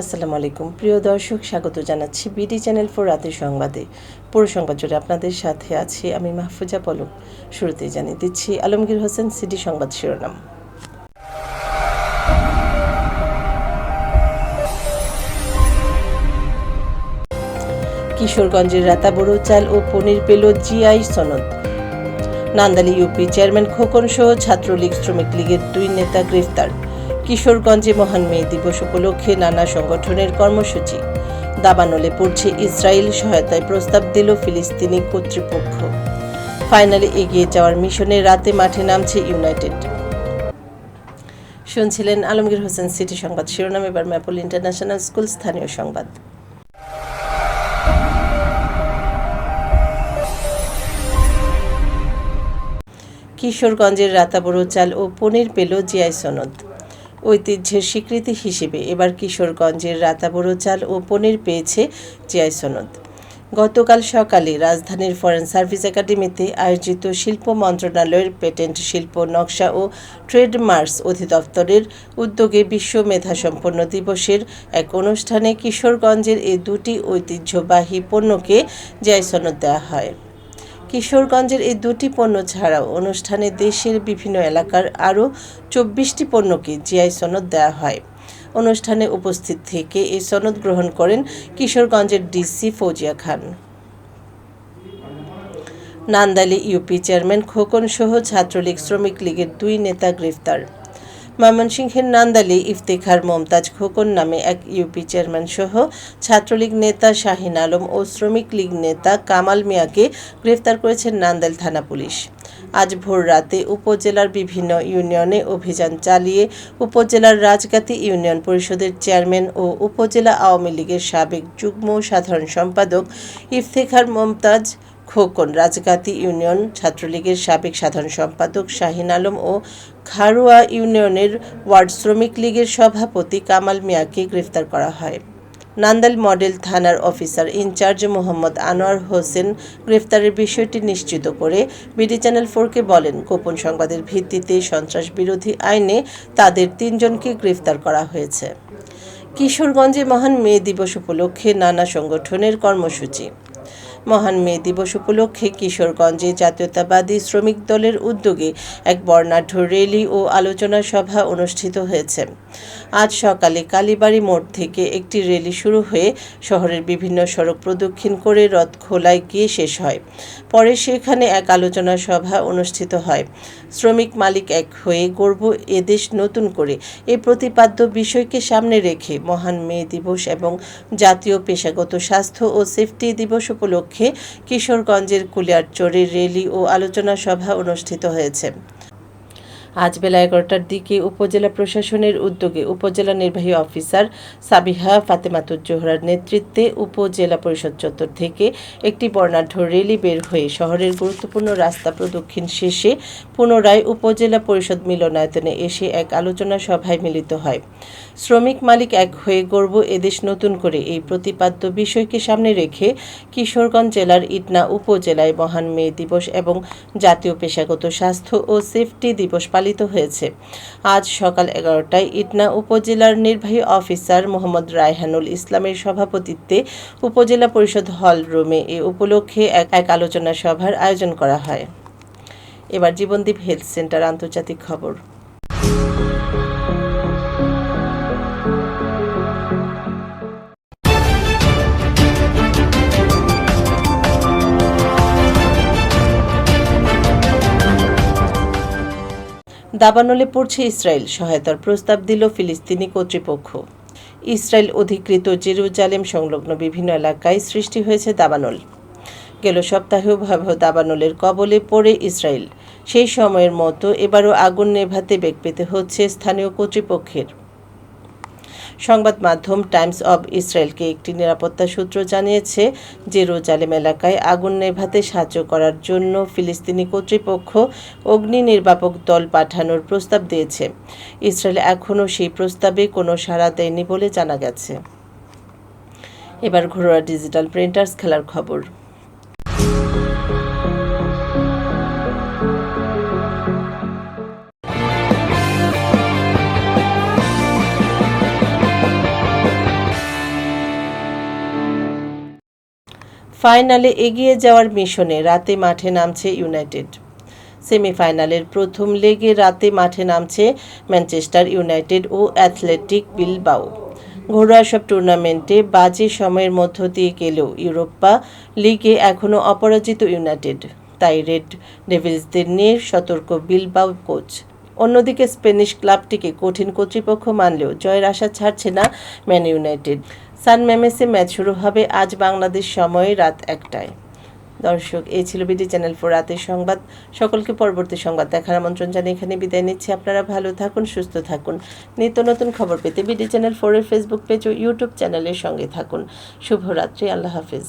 আসসালামু আলাইকুম। প্রিয় দর্শক, স্বাগত জানাচ্ছি বিডি চ্যানেল ফোর রাতের সংবাদে। পুরো সংবাদ জুড়ে আপনাদের সাথে আছি আমি মাহফুজা পলক। শুরুতেই জানিয়ে দিচ্ছি, আলমগীর হোসেন সিটি সংবাদ শিরোনাম। কিশোরগঞ্জের রাতাবড় চাল ও পনির পেল জিআই সনদ। নান্দালি ইউপি চেয়ারম্যান খোকন সহ ছাত্রলীগ শ্রমিক লীগের দুই নেতা গ্রেফতার। কিশোরগঞ্জে মহান মে দিবস উপলক্ষে নানা সংগঠনের কর্মসূচি। দাবানলে পড়ছে ইসরায়েল সহায়তায় প্রস্তাব দিল ফিলিস্তিনি কর্তৃপক্ষ। ফাইনালে এগিয়ে যাওয়ার মিশনে রাতে মাঠে নামছে ইউনাইটেড। শুনছিলেন আলমগীর হোসেন সিটি সংবাদ। শিরোনাম এবার ম্যাপল ইন্টারন্যাশনাল স্কুল স্থানীয় সংবাদ। কিশোরগঞ্জের রাতাবড় চাল ও পনির পেল জিআই সনদ। ঐতিহ্যের স্বীকৃতি হিসেবে এবার কিশোরগঞ্জের রাতাবড় চাল ও পনির পেয়েছে জিআই সনদ। গতকাল সকালে রাজধানীর ফরেন সার্ভিস একাডেমিতে আয়োজিত শিল্প মন্ত্রণালয়ের পেটেন্ট শিল্প নকশা ও ট্রেডমার্কস অধিদপ্তরের উদ্যোগে বিশ্ব মেধাসম্পন্ন দিবসের এক অনুষ্ঠানে কিশোরগঞ্জের এই দুটি ঐতিহ্যবাহী পণ্যকে জিআই সনদ দেওয়া হয়। কিশোরগঞ্জের এই দুটি পণ্য ছাড়াও অনুষ্ঠানে দেশের বিভিন্ন এলাকার আরও চব্বিশটি পণ্যকে জিআই সনদ দেওয়া হয়। অনুষ্ঠানে উপস্থিত থেকে এই সনদ গ্রহণ করেন কিশোরগঞ্জের DC Fauzia Khan. নান্দালি UP chairman Khokon সহ ছাত্রলীগ শ্রমিক লীগের দুই নেতা গ্রেফতার। ময়মনসিংহের নান্দালি ইফতেখার মমতাজ খোকন নামে এক ইউপি চেয়ারম্যান সহ ছাত্রলীগ নেতা শাহিন আলম ও শ্রমিক লীগ নেতা কামাল মিয়াকে গ্রেফতার করেছেন নান্দাইল থানা পুলিশ। আজ ভোর রাতে উপজেলার বিভিন্ন ইউনিয়নে অভিযান চালিয়ে উপজেলার রাজগাতি ইউনিয়ন পরিষদের চেয়ারম্যান ও উপজেলা আওয়ামী লীগের সাবেক যুগ্ম সাধারণ সম্পাদক ইফতেখার মমতাজ খোকন রাজগাতি ইউনিয়ন ছাত্রলীগের সাবেক সাধারণ সম্পাদক শাহিন আলম ও খারুয়া ইউনিয়নের ওয়ার্ড শ্রমিক লীগের সভাপতি কামাল মিয়াকে গ্রেফতার করা হয়। নান্দাল মডেল থানার officer in charge Mohammad Anwar Hossain গ্রেফতারের বিষয়টি নিশ্চিত করে বিডি চ্যানেল ফোরকে বলেন, গোপন সংবাদের ভিত্তিতে সন্ত্রাস বিরোধী আইনে তাদের তিনজনকে গ্রেফতার করা হয়েছে। কিশোরগঞ্জে মহান মে দিবস উপলক্ষে নানা সংগঠনের কর্মসূচি। মহান মে দিবস উপলক্ষে কিশোরগঞ্জে জাতীয়তাবাদী শ্রমিক দলের উদ্যোগে এক বর্ণাঢ্য র্যালি ও আলোচনা সভা অনুষ্ঠিত হয়েছে। আজ সকালে কালীবাড়ি মোড় থেকে একটি র্যালি শুরু হয়ে শহরের বিভিন্ন সড়ক প্রদক্ষিণ করে রথখোলায় গিয়ে শেষ হয়। পরে সেখানে এক আলোচনা সভা অনুষ্ঠিত হয়। শ্রমিক মালিক এক হয়ে গর্ব এদেশ নতুন করে এই প্রতিপাদ্য বিষয়কে সামনে রেখে মহান মে দিবস এবং জাতীয় পেশাগত স্বাস্থ্য ও সেফটি দিবস উপলক্ষে কিশোরগঞ্জের কুলিয়ারচরে র্যালি ও আলোচনা সভা অনুষ্ঠিত হয়েছে। আজ বেলা এগারোটার দিকে উপজেলা প্রশাসনের উদ্যোগে উপজেলা নির্বাহী অফিসার সাবিহা ফাতেমাতুজ্জোহরার নেতৃত্বে উপজেলা পরিষদ চত্বর থেকে একটি বর্ণাঢ্য রেলি বের হয়ে শহরের গুরুত্বপূর্ণ রাস্তা প্রদক্ষিণ শেষে পুনরায় উপজেলা পরিষদ মিলনায়তনে এসে এক আলোচনা সভায় মিলিত হয়। শ্রমিক মালিক এক হয়ে গর্ব এদেশ নতুন করে এই প্রতিপাদ্য বিষয়কে সামনে রেখে কিশোরগঞ্জ জেলার ইটনা উপজেলায় মহান মে দিবস এবং জাতীয় পেশাগত স্বাস্থ্য ও সেফটি দিবস পালিত হয়েছে। আজ সকাল এগারোটায় ইটনা উপজেলার নির্বাহী অফিসার মোহাম্মদ রায়হানুল ইসলামের সভাপতিত্বে উপজেলা পরিষদ হল রুমে এ উপলক্ষে এক আলোচনা সভার আয়োজন করা হয়। এবার জীবনদীপ হেলথ সেন্টার আন্তর্জাতিক খবর। দাবানলে পড়ছে ইসরায়েল সহায়তার প্রস্তাব দিল ফিলিস্তিনি কর্তৃপক্ষ। ইসরায়েল অধিকৃত জেরুজালেম সংলগ্ন বিভিন্ন এলাকায় সৃষ্টি হয়েছে দাবানল। গেল সপ্তাহেও ভয়াবহ দাবানলের কবলে পড়ে ইসরায়েল। সেই সময়ের মতো এবারও আগুন নেভাতে বেগ পেতে হচ্ছে স্থানীয় কর্তৃপক্ষের। সংবাদ মাধ্যম টাইমস অব ইসরায়েলকে একটি নিরাপত্তা সূত্র জানিয়েছে যে রোজালেম এলাকায় আগুন নেভাতে সাহায্য করার জন্য ফিলিস্তিনি কর্তৃপক্ষ অগ্নি নির্বাপক দল পাঠানোর প্রস্তাব দিয়েছে। ইসরায়েল এখনও সেই প্রস্তাবে কোনো সাড়া দেয়নি বলে জানা গেছে। এবার ঘরোয়া ডিজিটাল প্রিন্টার্স খেলার খবর। ফাইনালে এগিয়ে যাওয়ার মিশনে রাতে মাঠে নামছে ইউনাইটেড। সেমিফাইনালের প্রথম লেগে রাতে মাঠে নামছে ম্যানচেস্টার ইউনাইটেড ও অ্যাথলেটিক বিলবাও। ঘরোয়া সব টুর্নামেন্টে বাজে সময়ের মধ্য দিয়ে গেলেও ইউরোপা লিগে এখনও অপরাজিত ইউনাইটেড। তাই রেড ডেভিলসদের নিয়ে সতর্ক বিলবাও কোচ। অন্যদিকে স্প্যানিশ ক্লাবটিকে কঠিন কর্তৃপক্ষ মানলেও জয়ের আশা ছাড়ছে না ম্যান ইউনাইটেড। সান ম্যামেসে ম্যাচ শুরু হবে আজ বাংলাদেশ সময়ে রাত একটায়। দর্শক, এই ছিল বিডি চ্যানেল ফোর রাতের সংবাদ। সকলকে পরবর্তী সংবাদ দেখার আমন্ত্রণ জানিয়ে এখানে বিদায় নিচ্ছি। আপনারা ভালো থাকুন, সুস্থ থাকুন। নিত্য নতুন খবর পেতে বিডি চ্যানেল ফোরের ফেসবুক পেজ ও ইউটিউব চ্যানেলের সঙ্গে থাকুন। শুভরাত্রি, আল্লাহ হাফিজ।